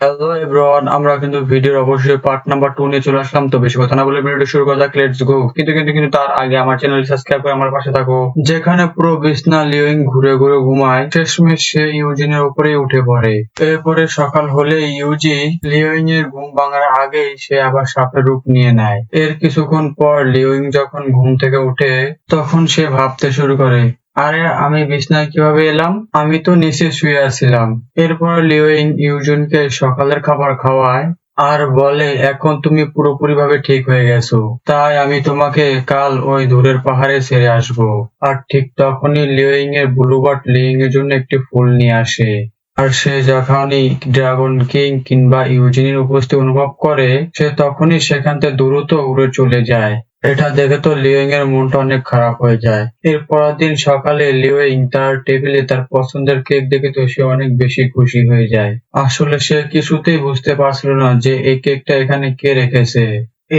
Hello everyone আমরা কিন্তু ভিডিওর অবশ্যই পার্ট নাম্বার টু নিয়ে চলে আসলাম। তো বেশি কথা না বলে ভিডিওটা শুরু করা যাক লেটস গো কিন্তু কিন্তু কিন্তু তার আগে আমার চ্যানেল সাবস্ক্রাইব করে আমার পাশে থাকো। যেখানে পুরো বিছনা লিওইং ঘুরে ঘুরে ঘুমায়, শেষমেশ সে ইউজিনের উপরেই উঠে পড়ে। এরপরে সকাল হলে ইউজি লিওইং এর ঘুম ভাঙার আগেই সে আবার সাপের রূপ নিয়ে নেয়। এর কিছুক্ষণ পর লিওইং যখন ঘুম থেকে উঠে তখন সে ভাবতে শুরু করে আরে, আমি বিছনায় কীভাবে এলাম? আমি তো নিচে শুয়ে আছিলাম। এরপর লিওইং ইউজুনকে সকালের খাবার খাওয়ায় আর বলে, এখন তুমি পুরোপুরি ভাবে ঠিক হয়ে গেছো। তাই আমি তোমাকে কাল ওই দূরের পাহাড়ে ছেড়ে আসব। আর ঠিক তখনই লিওইং এর ব্লুবার্ড লিওইং এর জন্য একটি ফুল নিয়ে আসে। আর সে যখনই ড্রাগন কিং কিংবা ইউজিনের উপস্থিতি অনুভব করে, সে তখনই সেখান থেকে দ্রুত উড়ে চলে যায়। এটা দেখে তো লিওইং এর মনটা অনেক খারাপ হয়ে যায়। এর পরের দিন সকালে লিওইং তার টেবিলে তার পছন্দের কেক দেখে তো সে অনেক বেশি খুশি হয়ে যায়। আসলে সে কিছুতেই বুঝতে পারছিল না যে এই কেকটা এখানে কে রেখেছে।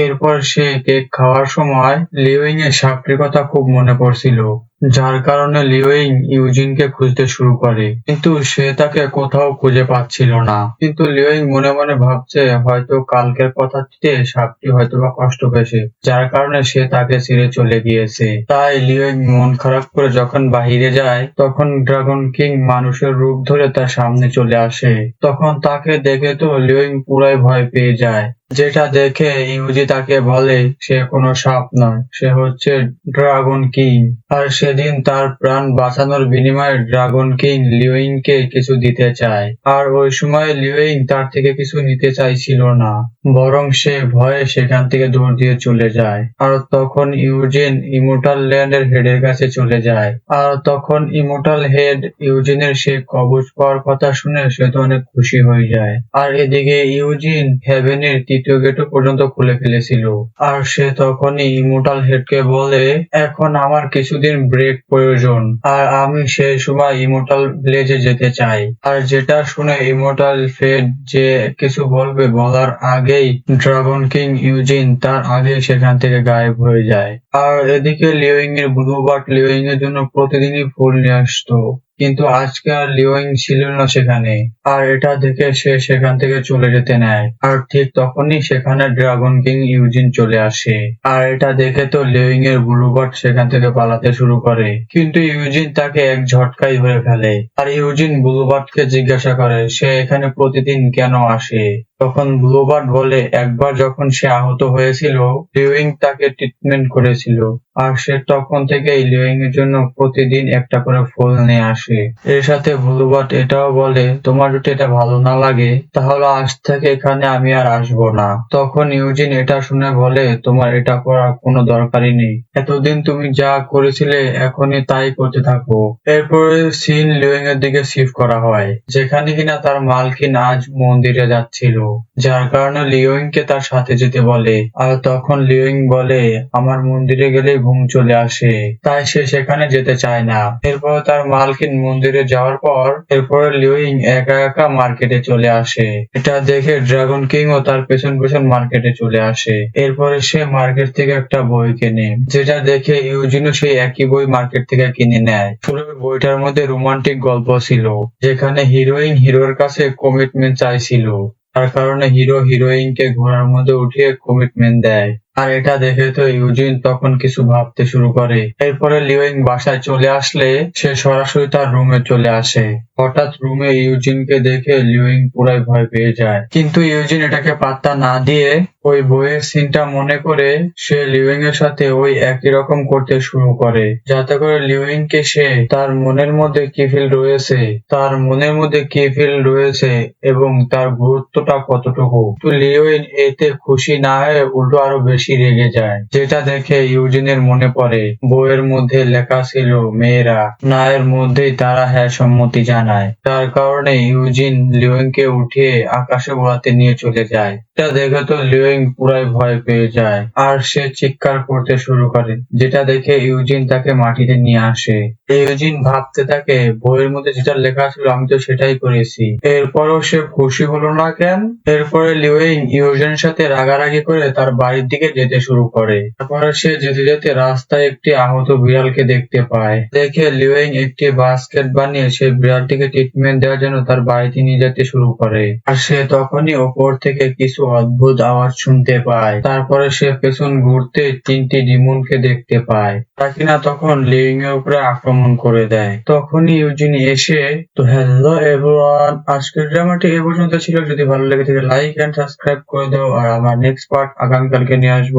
এরপর সে কেক খাওয়ার সময় লিওইং এর সাপটির কথা খুব মনে পড়ছিল। যার কারণে লিওইং ইউজিনকে খুঁজতে শুরু করে। কিন্তু সে তাকে কোথাও খুঁজে পাচ্ছিল না। কিন্তু লিওইং মনে মনে ভাবছে, হয়তো কালকের কথাটিতে সাপটি হয়তো বা কষ্ট পেয়েছে, যার কারণে সে তাকে ছেড়ে চলে গিয়েছে। তাই লিওইং মন খারাপ করে যখন বাহিরে যায়, তখন ড্রাগন কিং মানুষের রূপ ধরে তার সামনে চলে আসে। তখন তাকে দেখে তো লিওইং পুরাই ভয় পেয়ে যায়। যেটা দেখে ইউজি তাকে বলে, সে কোনো সাপ নয়, সে হচ্ছে ড্রাগন কিং। আর সেদিন তার প্রাণ বাঁচানোর বিনিময়ে ড্রাগন কিং লিওইংকে কিছু দিতে চায়। আর ওই সময় লিওইং তার থেকে কিছু নিতে চাইছিল না, বরং সে ভয়ে সেখান থেকে দৌড় দিয়ে চলে যায়। আর তখন ইউজিন ইমোটাল ল্যান্ড ল্যান্ডের হেডের কাছে চলে যায়। আর তখন ইমোটাল হেড ইউজিনের সে কবচ পাওয়ার কথা শুনে সে তো অনেক খুশি হয়ে যায়। আর এদিকে ইউজিন হেভেনের তৃতীয় গেটও পর্যন্ত খুলে ফেলেছিল। আর সে তখনই ইমোটাল হেডকে বলে, এখন আমার কিছুদিন ব্রেক প্রয়োজন। আর আমি সেই সময় ইমোটাল ভিলেজে যেতে চাই। আর যেটা শুনে ইমোটাল ফেড যে কিছু বলবে বলার আগেই ড্রাগন কিং ইউজিন তার আগেই সেখান থেকে গায়েব হয়ে যায়। আর এদিকে লিওইং এর ব্লুবার্ড লিওইং এর জন্য প্রতিদিনই ফুল নিয়ে আসতো। কিন্তু আজকে আর লিওয়িং ছিল না সেখানে। আর এটা দেখে সে সেখান থেকে চলে যেতে নেয়। আর ঠিক তখনই সেখানে ড্রাগন কিং ইউজিন চলে আসে। আর এটা দেখে তো লিওয়িং এর ব্লুবার্ড সেখান থেকে পালাতে শুরু করে। কিন্তু ইউজিন তাকে এক ঝটকাই হয়ে ফেলে। আর ইউজিন ব্লুবার্ডকে জিজ্ঞাসা করে, সে এখানে প্রতিদিন কেন আসে? তখন ব্লুবার্ড বলে, একবার যখন সে আহত হয়েছিল লিওইং তাকে ট্রিটমেন্ট করেছিল। আর সে তখন থেকেই লিওইং এর জন্য প্রতিদিন একটা করে ফুল নিয়ে আসে। এর সাথে ব্লুবার্ড এটাও বলে, তোমার যদি এটা ভালো না লাগে, তাহলে আজ থেকে এখানে আমি আর আসব না। তখন ইউজিন এটা শুনে বলে, তোমার এটা করার কোনো দরকারই নেই। এতদিন তুমি যা করেছিলে, এখনই তাই করতে থাকো। এরপরে সিন লিওইং এর দিকে শিফট করা হয়, যেখানে কিনা তার মালকিন আজ মন্দিরে যাচ্ছিল। যার কারণে লিওইং কে তার সাথে যেতে বলে, আর তখন লিওইং বলে, আমার মন্দিরে গেলে ঘুম চলে আসে। তাই সে সেখানে যেতে চায় না। এরপর তার মালকিন মন্দিরে যাওয়ার পর, এরপর লিওইং একা একা মার্কেটে চলে আসে। এটা দেখে ড্রাগন কিং ও তার পেছন পেছন মার্কেটে চলে আসে। এরপরে সে মার্কেট থেকে একটা বই কেনে, যেটা দেখে ইউজিনও সেই একই বই মার্কেট থেকে কিনে নেয়। পুরো বইটার মধ্যে রোমান্টিক গল্প ছিল, যেখানে হিরোইন হিরোর কাছে কমিটমেন্ট চাইছিল। তার কারণে হিরো হিরোইনকে ঘোড়ার মধ্যে উঠিয়ে কমিটমেন্ট দেয়। আর এটা দেখে তো ইউজিন তখন কিছু ভাবতে শুরু করে। এরপরে লিওয়িং বাসায় চলে আসলে সে সরাসরি তার রুমে চলে আসে। হঠাৎ রুমে ইউজিনকে দেখে লিওইং পুরাই ভয় পেয়ে যায়। কিন্তু ইউজিন এটাকে পাত্তা না দিয়ে ওই বইয়ের সিনটা মনে করে সে লিওইং এর সাথে ওই একই রকম করতে শুরু করে। যাতে করে লিওইং কে সে তার মনের মধ্যে কি ফিল রয়েছে, তার মনের মধ্যে কি ফিল রয়েছে এবং তার গুরুত্বটা কতটুকু। তো লিওইন এতে খুশি না হয়ে উল্টো আরও বেশি রেগে যায়। যেটা দেখে ইউজিনের মনে পড়ে, বইয়ের মধ্যে লেখা ছিল, মেয়েরা। না এর মধ্যেই তারা হ্যাঁ সম্মতি জানায়। তার কারণে ইউজিন লিওইংকে উঠিয়ে আকাশে উড়াতে নিয়ে চলে যায়। এটা দেখে তো লিওইং পুরাই ভয় পেয়ে যায়। আর সে চিৎকার করতে শুরু করে, যেটা দেখে ইউজিন তাকে মাটিতে নিয়ে আসে। ইউজিন ভাবতে থাকে, বইয়ের মধ্যে যেটা লেখা ছিল, আমি তো সেটাই করেছি এরপরও সে খুশি হলো না কেন? এরপরে লিওইং ইউজিনের সাথে রাগারাগি করে তার বাড়ির দিকে যেতে শুরু করে। তারপরে সে যেতে যেতে রাস্তায় একটি আহত বিড়ালকে দেখতে পায়। দেখে লিওয়িং একটি বাস্কেট বানিয়ে সেই বিড়ালটিকে ট্রিটমেন্ট দেওয়ার জন্য তার বাড়িতে নিয়ে যেতে শুরু করে। আর সে তখনই ওপর থেকে কিছু অদ্ভুত আওয়াজ শুনতে পায়। তারপরে সে পেছন ঘুরতে তিনটি ডিমনকে দেখতে পায়। তারা কিনা তখন লিভিং এর উপরে আক্রমণ করে দেয়। তখনই ইউজিনি এসে, তো হ্যালো এভরিওয়ান আজকের ড্রামাটি এ পর্যন্ত ছিল। যদি ভালো লেগে থাকে লাইক এন্ড সাবস্ক্রাইব করে দাও। আর আমার নেক্সট পার্ট আগামীকালকে নিয়ে আসব।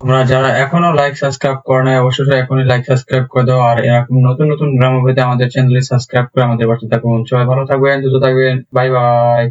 তোমরা যারা এখনও লাইক সাবস্ক্রাইব করো নাই, অবশ্যই এখনই লাইক সাবস্ক্রাইব করে দাও। আর এরকম নতুন নতুন ড্রামা আমাদের চ্যানেলে সাবস্ক্রাইব করে আমাদের পাশে থাকুন। সবাই ভালো থাকবেন, সুস্থ থাকবেন। Bye bye